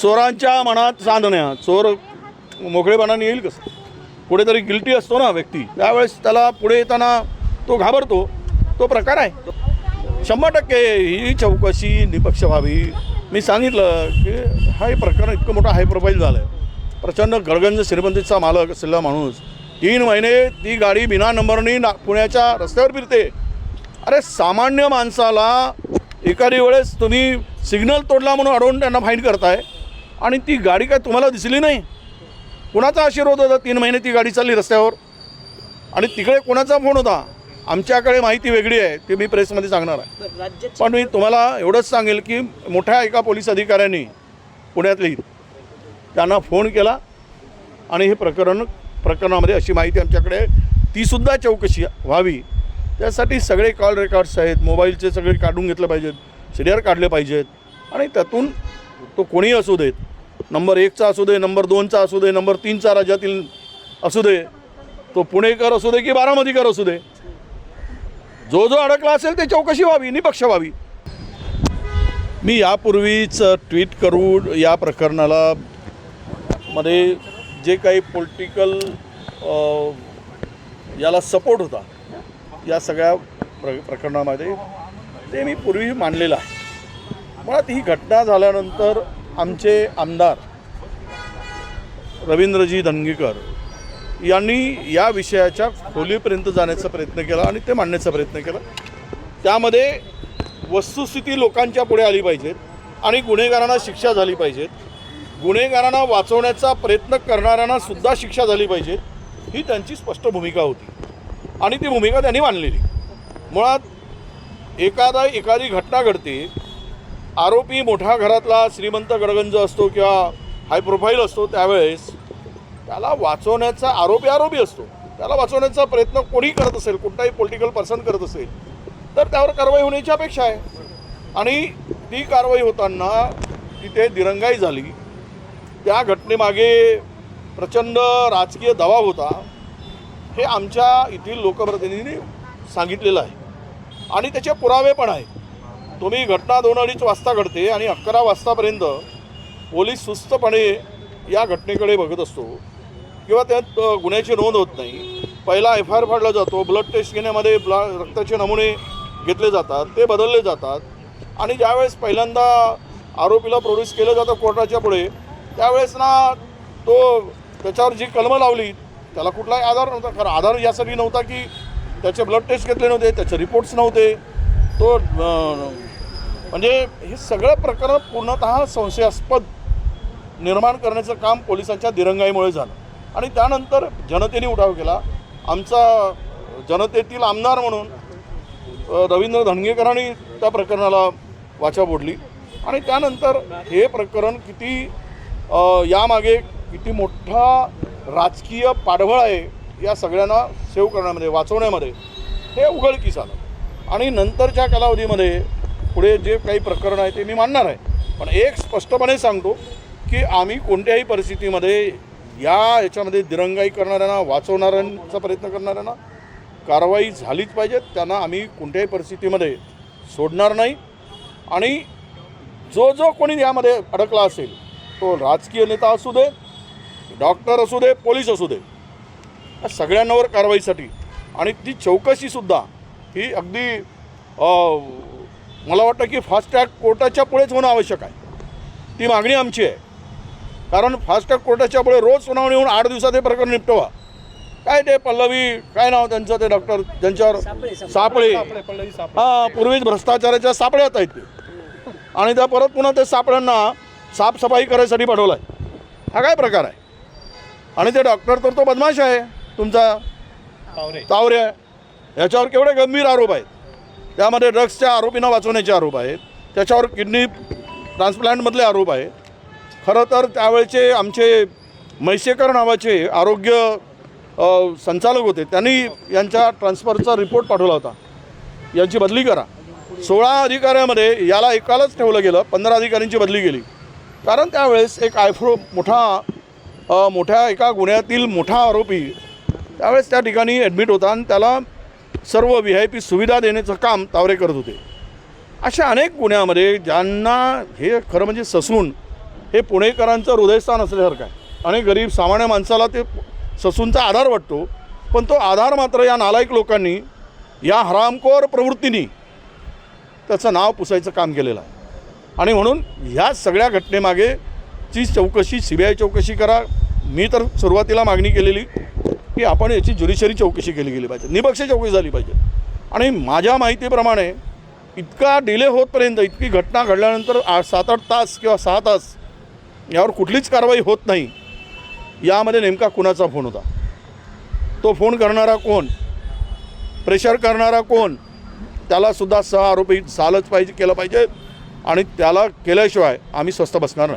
चोरांच्या मनात चांदण्या चोर मोकळेपणाने येईल कसं? कुठेतरी गिल्टी असतो ना व्यक्ती. त्यावेळेस त्याला पुढे येताना तो घाबरतो. तो प्रकार आहे. शंभर टक्के ही चौकशी निपक्ष व्हावी. मी सांगितलं की हा हे प्रकरण इतकं मोठं हाय प्रोफाईल झालं आहे प्रचंड गडगंज श्रीमंतीचा मालक असलेला माणूस तीन महिने ती गाडी बिना नंबरनी ना पुण्याच्या रस्त्यावर फिरते. अरे सामान्य माणसाला एखादी वेळेस तुम्ही सिग्नल तोडला म्हणून अडवून त्यांना फाईन करताय. आणि ती गाडी काय तुम्हाला दिसली नाही? कुणाचा आशीर्वाद होता तीन महिने ती गाडी चालली रस्त्यावर? आणि तिकडे कोणाचा फोन होता? आमच्याकडे माहिती वेगळी आहे ती मी प्रेसमध्ये सांगणार आहे. पण मी तुम्हाला एवढंच सांगेल की मोठ्या एका पोलीस अधिकाऱ्यांनी पुण्यातली त्यांना फोन केला आणि हे प्रकरण प्रकरणामध्ये अशी माहिती आमच्याकडे. तीसुद्धा चौकशी व्हावी. त्यासाठी सगळे कॉल रेकॉर्ड्स आहेत मोबाईलचे सगळे काढून घेतले पाहिजेत सिरियर काढले पाहिजेत. आणि त्यातून तो कोणीही असू देत नंबर एकचा असू दे नंबर दोनचा असू दे नंबर तीनचा राज्यातील असू दे तो पुणेकर असू दे की बारामतीकर असू दे. जो जो अडकला असेल ते चौकशी व्हावी निपक्ष व्हावी. मी यापूर्वीच ट्विट करून या प्रकरणाला मध्ये जे काही पॉलिटिकल याला सपोर्ट होता या सगळ्या प्र प्रकरणामध्ये ते मी पूर्वी मांडलेलं आहे. मुळात ही घटना झाल्यानंतर आमचे आमदार रवींद्रजी धनगीकर यांनी या विषयाच्या खोलीपर्यंत जाण्याचा प्रयत्न केला आणि ते मांडण्याचा प्रयत्न केला. त्यामध्ये वस्तुस्थिती लोकांच्या पुढे आली पाहिजेत आणि गुन्हेगारांना शिक्षा झाली पाहिजेत. गुन्हेगारांना वाचवण्याचा प्रयत्न करणाऱ्यांना सुद्धा शिक्षा झाली पाहिजे ही त्यांची स्पष्ट भूमिका होती. आणि ती भूमिका त्यांनी मांडलेली. मुळात एखादा एखादी घटना घडते आरोपी मोठ्या घरातला श्रीमंत गडगंज असतो किंवा हाय प्रोफाईल असतो त्यावेळेस त्याला वाचवण्याचा आरोपी आरोपी असतो. त्याला वाचवण्याचा प्रयत्न कोणी करत असेल कोणताही पॉलिटिकल पर्सन करत असेल तर त्यावर कारवाई होण्याची अपेक्षा आहे. आणि ती कारवाई होताना तिथे दिरंगाई झाली. त्या घटनेमागे प्रचंड राजकीय दबाव होता. हे आमच्या येथील लोकप्रतिनिधींनी सांगितलेलं आहे. आणि त्याचे पुरावे पण आहेत. तुम्ही घटना दोन अडीच वाजता घडते आणि अकरा वाजतापर्यंत पोलीस सुस्तपणे या घटनेकडे बघत असतो. किंवा त्यात गुन्ह्याची नोंद होत नाही. पहिला एफ आय आर फाडला जातो ब्लड टेस्ट घेण्यामध्ये ब्ला रक्ताचे नमुने घेतले जातात ते बदलले जातात. आणि ज्यावेळेस पहिल्यांदा आरोपीला प्रोड्यूस केलं जातं कोर्टाच्या पुढे त्यावेळेस ना तो त्याच्यावर जी कलमं लावली त्याला कुठलाही आधार नव्हता. कारण आधार यासाठी नव्हता की त्याचे ब्लड टेस्ट घेतले नव्हते त्याचे रिपोर्ट्स नव्हते. तो म्हणजे हे सगळं प्रकरण पूर्णतः संशयास्पद निर्माण करण्याचं काम पोलिसांच्या दिरंगाईमुळे झालं. आणि त्यानंतर जनतेने उठाव केला. आमचा जनतेतील आमदार म्हणून रवींद्र धनगेकरांनी त्या प्रकरणाला वाचा बोडली आणि त्यानंतर हे प्रकरण किती यामागे किती मोठा राजकीय पाठबळ आहे या सगळ्यांना सेव्ह करण्यामध्ये वाचवण्यामध्ये हे उघडकीस आलं. आणि नंतरच्या कालावधीमध्ये पुढे जे काही प्रकरण आहे ते मी मानणार आहे. पण एक स्पष्टपणे सांगतो की आम्ही कोणत्याही परिस्थितीमध्ये या याच्यामध्ये दिरंगाई करणाऱ्यांना वाचवणाऱ्यांचा प्रयत्न करणाऱ्यांना कारवाई झालीच पाहिजे. त्यांना आम्ही कोणत्याही परिस्थितीमध्ये सोडणार नाही. आणि जो जो कोणी यामध्ये अडकला असेल तो राजकीय नेता असू दे डॉक्टर असू दे पोलीस असू दे या सगळ्यांवर कारवाईसाठी आणि ती चौकशीसुद्धा ही अगदी मला वाटतं की फास्ट ट्रॅक कोर्टाच्या पुढेच होणं आवश्यक आहे. ती मागणी आमची आहे. कारण फास्ट ट्रॅक कोर्टाच्या पुढे रोज सुनावणी होऊन आठ दिवसात हे प्रकरण निपटवा. काय ते पल्लवी काय नाव त्यांचं ते डॉक्टर ज्यांच्यावर सापळे, हां पूर्वीच भ्रष्टाचाराच्या सापळ्यात आहेत ते. आणि त्या परत पुन्हा ते सापळ्यांना साफसफाई करायसाठी पाठवला आहे हा काय प्रकार आहे? आणि ते डॉक्टर तर तो बदमाश आहे. तुमचा तावरे आहे. याच्यावर केवढे गंभीर आरोप आहेत? त्यामध्ये ड्रग्सच्या आरोपींना वाचवण्याचे आरोप आहेत. त्याच्यावर किडनी ट्रान्सप्लांटमधले आरोप आहेत. खरं तर त्यावेळचे आमचे म्हैसेकर नावाचे आरोग्य संचालक होते. त्यांनी यांच्या ट्रान्सफरचा रिपोर्ट पाठवला होता. यांची बदली करा. सोळा अधिकाऱ्यामध्ये याला एकालाच ठेवलं गेलं. पंधरा अधिकाऱ्यांची बदली केली. कारण त्यावेळेस एक आयफ्रो मोठा मोठ्या एका गुन्ह्यातील मोठा आरोपी त्यावेळेस त्या ठिकाणी ॲडमिट होता आणि त्याला सर्व व्ही आय पी सुविधा देण्याचं काम तावरे करत होते. अशा अनेक गुन्ह्यामध्ये ज्यांना हे खरं म्हणजे ससून हे पुणेकरांचं हृदयस्थान असल्यासारखं आहे. आणि गरीब सामान्य माणसाला ते ससूनचा आधार वाटतो पण तो आधार मात्र या नालायक लोकांनी या हरामखोर प्रवृत्तींनी त्याचं नाव पुसायचं काम केलेलं आहे. आणि म्हणून ह्या सगळ्या घटनेमागे ची चौकशी सी बी आय चौकशी करा. मी तर सुरुवातीला मागणी केलेली की आपण याची ज्युडिशरी चौकशी केली गेली पाहिजे. निपक्ष चौकशी झाली पाहिजे. आणि माझ्या माहितीप्रमाणे इतका डिले होतपर्यंत इतकी घटना घडल्यानंतर आ सात आठ तास किंवा सहा तास यावर कुठलीच कारवाई होत नाही. यामध्ये नेमका कुणाचा फोन होता? तो फोन करणारा कोण? प्रेशर करणारा कोण? त्यालासुद्धा सह आरोपी झालंच पाहिजे केलं पाहिजे. आणि त्याला केल्याशिवाय आम्ही स्वस्त बसणार नाही.